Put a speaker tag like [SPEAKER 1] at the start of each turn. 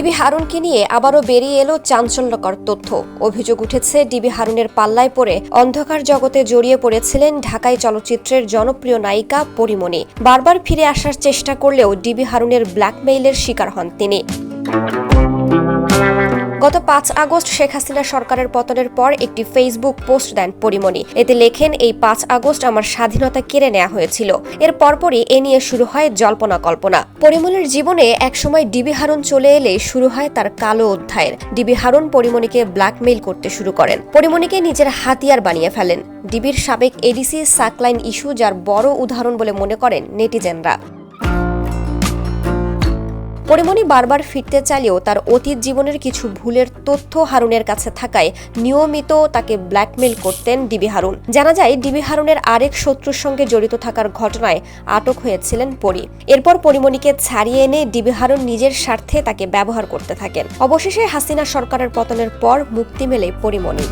[SPEAKER 1] DB হারুনকে নিয়ে আবারও বেরিয়ে এলো চাঞ্চল্যকর তথ্য। অভিযোগ উঠেছে, ডিবি হারুনের পাল্লায় পড়ে অন্ধকার জগতে জড়িয়ে পড়েছিলেন ঢাকাই চলচ্চিত্রের জনপ্রিয় নায়িকা পরিমণি। বারবার ফিরে আসার চেষ্টা করলেও ডিবি হারুনের ব্ল্যাকমেইলের শিকার হন তিনি। গত পাঁচ আগস্ট শেখ হাসিনা সরকারের পতনের পর একটি ফেসবুক পোস্ট দেন পরিমণি। এতে লেখেন, এই পাঁচ আগস্ট আমার স্বাধীনতা কেড়ে নেওয়া হয়েছিল। এর পরপরই এ নিয়ে শুরু হয় জল্পনা কল্পনা। পরিমণির জীবনে একসময় ডিবি হারুন চলে এলে শুরু হয় তার কালো অধ্যায়ের। ডিবি হারুন পরিমণিকে ব্ল্যাকমেইল করতে শুরু করেন। পরিমণিকে নিজের হাতিয়ার বানিয়ে ফেলেন। ডিবির সাবেক এডিসি সাকলাইন ইস্যু, যার বড় উদাহরণ বলে মনে করেন নেটিজেনরা। পরিমণি বারবার ফিরতে চাইলেও তার অতীত জীবনের কিছু ভুলের তথ্য হারুনের কাছে থাকায় নিয়মিত তাকে ব্ল্যাকমেল করতেন ডিবি হারুন। জানা যায়, ডিবি হারুনের আরেক শত্রুর সঙ্গে জড়িত থাকার ঘটনায় আটক হয়েছিলেন পরি। এরপর পরিমণিকে ছাড়িয়ে এনে ডিবি হারুন নিজের স্বার্থে তাকে ব্যবহার করতে থাকেন। অবশেষে হাসিনা সরকারের পতনের পর মুক্তি মেলে পরিমণি